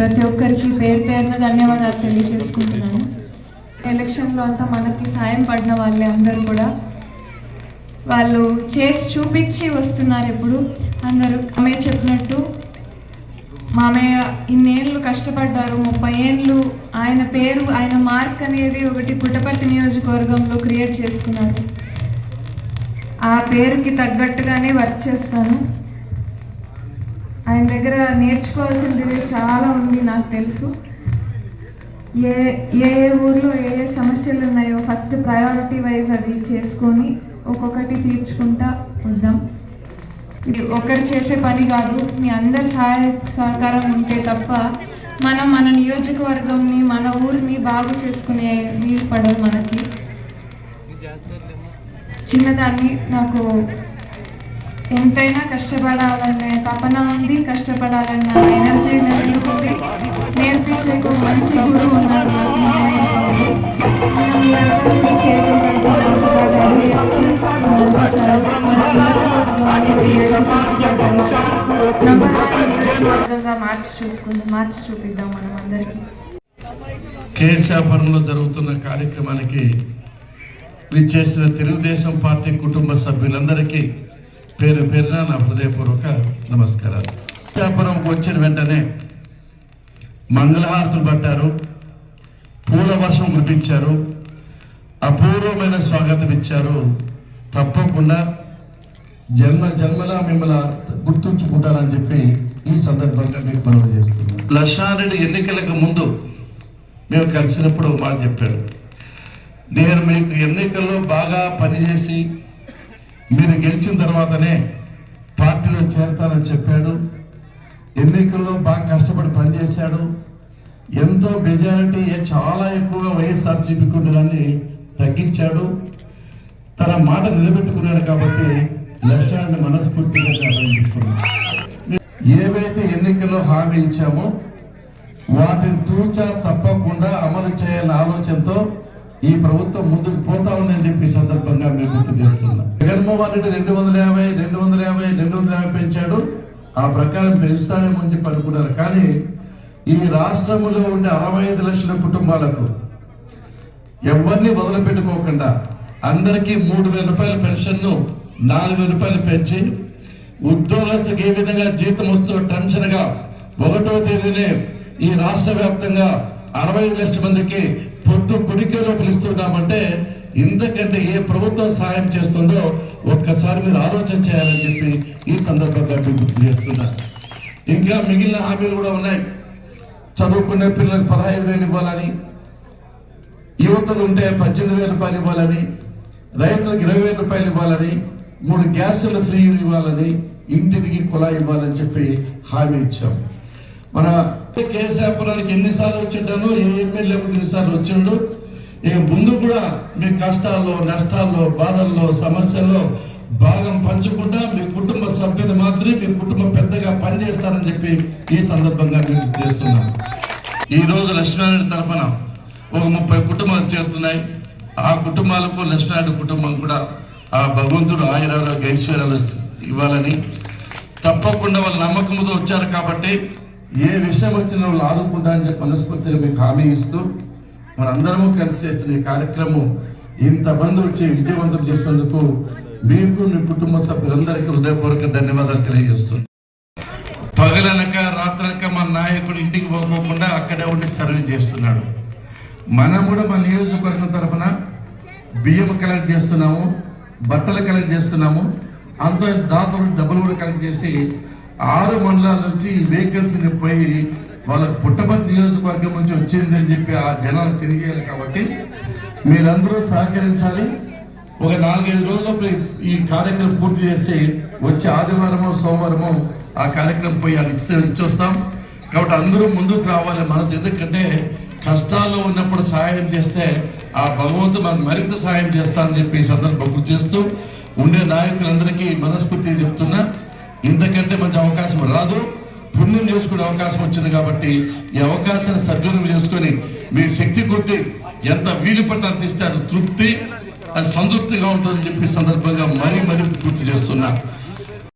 ప్రతి ఒక్కరికి పేరు పేరున ధన్యవాదాలు తెలియజేసుకుంటున్నాను. ఎలక్షన్లో అంతా మనకి సాయం పడిన వాళ్ళే అందరూ కూడా. వాళ్ళు చేసి చూపించి వస్తున్నారు ఇప్పుడు అందరూ ఆమె చెప్పినట్టు మామయ్య ఇన్నేళ్ళు కష్టపడ్డారు. ముప్పై ఏళ్ళు ఆయన పేరు ఆయన మార్క్ అనేది ఒకటి పుట్టపర్తి నియోజకవర్గంలో క్రియేట్ చేసుకున్నారు. ఆ పేరుకి తగ్గట్టుగానే వర్క్ చేస్తాను. ఆయన దగ్గర నేర్చుకోవాల్సింది చాలా ఉంది నాకు తెలుసు. ఏ ఏ ఏ ఊర్లో ఏ ఏ సమస్యలు ఉన్నాయో ఫస్ట్ ప్రయారిటీ వైజ్ అది చేసుకొని ఒక్కొక్కటి తీర్చుకుంటా వద్దాం ఇది ఒకరు చేసే పని కాదు మీ అందరి సహాయ సహకారం ఉంటే తప్ప మనం మన నియోజకవర్గంని మన ఊరిని బాగు చేసుకునే వీలు పడదు మనకి. చిన్నదాన్ని నాకు ఎంతైనా కష్టపడాలనే తపన ఉంది కష్టపడాలన్న ఎనర్జీ నెలకొంది నేర్పించే ఒక మంచి గురువు ఉన్నారు. మార్చి చూసుకుందాం మార్చి చూపిద్దాం మనం అందరికీ. కేశాపురంలో జరుగుతున్న కార్యక్రమానికి విచ్చేసిన తెలుగుదేశం పార్టీ కుటుంబ సభ్యులందరికీ పేరు పేరున నా హృదయపూర్వక నమస్కారాలు. కేశాపురంకి వచ్చిన వెంటనే మంగళహారతులు పట్టారు. పూల వర్షం కురిపించారు. అపూర్వమైన స్వాగతం ఇచ్చారు. తప్పకుండా జన్మ జన్మలా మిమ్మల్ని గుర్తుంచుకుంటారని చెప్పి ఈ సందర్భంగా మీకు మనం చేస్తున్నాం లక్ష్మారెడ్డి ఎన్నికలకు ముందు మేము కలిసినప్పుడు మాట చెప్పాడు. నేను మీకు ఎన్నికల్లో బాగా పనిచేసి గెలిచిన తర్వాతనే పార్టీలో చేరతానని చెప్పాడు. ఎన్నికల్లో బాగా కష్టపడి పనిచేశాడు. ఎంతో మెజారిటీ చాలా ఎక్కువగా వైఎస్ఆర్ కుండలన్నీ తగ్గించాడు. తన మాట నిలబెట్టుకున్నాడు కాబట్టి లక్ష్యాన్ని మనస్ఫూర్తిగా అభినందిస్తున్నాను. ఏవైతే ఎన్నికల్లో హామీ ఇచ్చామో వాటిని తూచా తప్పకుండా అమలు చేయాలనే ఆలోచనతో ఈ ప్రభుత్వం ముందుకు పోతా ఉందని చెప్పి సందర్భంగా మేము గుర్తు చేస్తున్నాం. జగన్మోహన్ రెడ్డి రెండు వందల యాభై రెండు వందల యాభై రెండు వందల యాభై పెంచాడు. ఆ ప్రకారం పెంచుతానేమో అని చెప్పి అనుకున్నారు. కానీ ఈ రాష్ట్రంలో ఉండే అరవై ఐదు లక్షల కుటుంబాలకు ఎవరిని వదిలిపెట్టుకోకుండా అందరికీ మూడు వేల రూపాయల పెన్షన్ను నాలుగు వేల రూపాయలు పెంచి ఉద్యోగస్తులకు ఏ విధంగా జీతం వస్తూ టెన్షన్గా ఒకటో తేదీనే ఈ రాష్ట్ర వ్యాప్తంగా అరవై ఐదు లక్షల మందికి పొద్దు కుడికేలో పిలుస్తున్నామంటే ఇంతకంటే ఏ ప్రభుత్వం సహాయం చేస్తుందో ఒక్కసారి మీరు ఆలోచన చేయాలని చెప్పి ఈ సందర్భంగా మీకు గుర్తు చేస్తున్నా. ఇంకా మిగిలిన హామీలు కూడా ఉన్నాయి. చదువుకునే పిల్లలకు పదహైదు వేలు ఇవ్వాలని యువతలు ఉంటే పద్దెనిమిది వేల రూపాయలు ఇవ్వాలని రైతులకు ఇరవై వేల రూపాయలు ఇవ్వాలని మూడు గ్యాసులు ఫ్రీ ఇవ్వాలని ఇంటికి కులా ఇవ్వాలని చెప్పి హామీ ఇచ్చాం. మన కేశాపురానికి ఎన్నిసార్లు వచ్చిండను ఏ ఎమ్మెల్యే ఎన్నిసార్లు వచ్చిండు ఇక ముందు కూడా మీ కష్టాల్లో నష్టాల్లో బాధల్లో సమస్యల్లో భాగం పంచుకుంటా మీ కుటుంబ సభ్యులు మాత్రమే మీ కుటుంబ పెద్దగా పనిచేస్తారని చెప్పి ఈ సందర్భంగా మీకు చేస్తున్నాం. ఈ రోజు లక్ష్మీనారాయణ తరఫున ఒక ముప్పై కుటుంబాలు చేరుతున్నాయి. ఆ కుటుంబాలకు లక్ష్మీనారాయణ కుటుంబం కూడా ఆ భగవంతుడు ఆయురాలు ఐశ్వర్యాలు ఇవ్వాలని తప్పకుండా వాళ్ళ నమ్మకంతో వచ్చారు కాబట్టి ఏ విషయం వచ్చినా వాళ్ళు ఆదుకుంటా అని చెప్పి మనస్ఫూర్తిగా మీకు హామీ ఇస్తూ మనందరము కలిసి చేస్తున్న ఈ కార్యక్రమం ఇంతమంది వచ్చి విజయవంతం చేసినందుకు మీకు మీ కుటుంబ సభ్యులందరికీ హృదయపూర్వక ధన్యవాదాలు తెలియజేస్తున్నాను పగలనక రాత్రనక మన నాయకుడు ఇంటికి పోకోకుండా అక్కడే ఉండి సర్వీస్ చేస్తున్నాడు. మనం కూడా మన నియోజకవర్గం తరఫున బియ్యం కలెక్ట్ చేస్తున్నాము బట్టలు కలెక్ట్ చేస్తున్నాము అంత దాతలు డబ్బులు కూడా కలెక్ట్ చేసి ఆరు మండలాల నుంచి ఈ వెహికల్స్ పోయి వాళ్ళ పుట్టపతి నియోజకవర్గం నుంచి వచ్చిందని చెప్పి ఆ జనాలు తిరిగేయాలి కాబట్టి మీరందరూ సహకరించాలి. ఒక నాలుగైదు రోజులప్పుడు ఈ కార్యక్రమం పూర్తి చేసి వచ్చే ఆదివారమో సోమవారమో ఆ కార్యక్రమం పోయి అది ఇచ్చొస్తాం. కాబట్టి అందరూ ముందుకు రావాలి మనసు. ఎందుకంటే కష్టాల్లో ఉన్నప్పుడు సహాయం చేస్తే ఆ భగవంతుడు మనకు మరింత సహాయం చేస్తానని చెప్పి ఈ సందర్భం గుర్తు చేస్తూ ఉండే నాయకులందరికీ మనస్ఫూర్తి చెప్తున్నా. ఇంతకంటే మంచి అవకాశం రాదు. పుణ్యం చేసుకునే అవకాశం వచ్చింది కాబట్టి ఈ అవకాశాన్ని సద్వినియోగం చేసుకొని మీ శక్తి కొద్ది ఎంత వీలు పట్ల ఇస్తే అది తృప్తి అది సంతృప్తిగా ఉంటుందని చెప్పి సందర్భంగా మరీ మరీ గుర్తు చేస్తున్నా.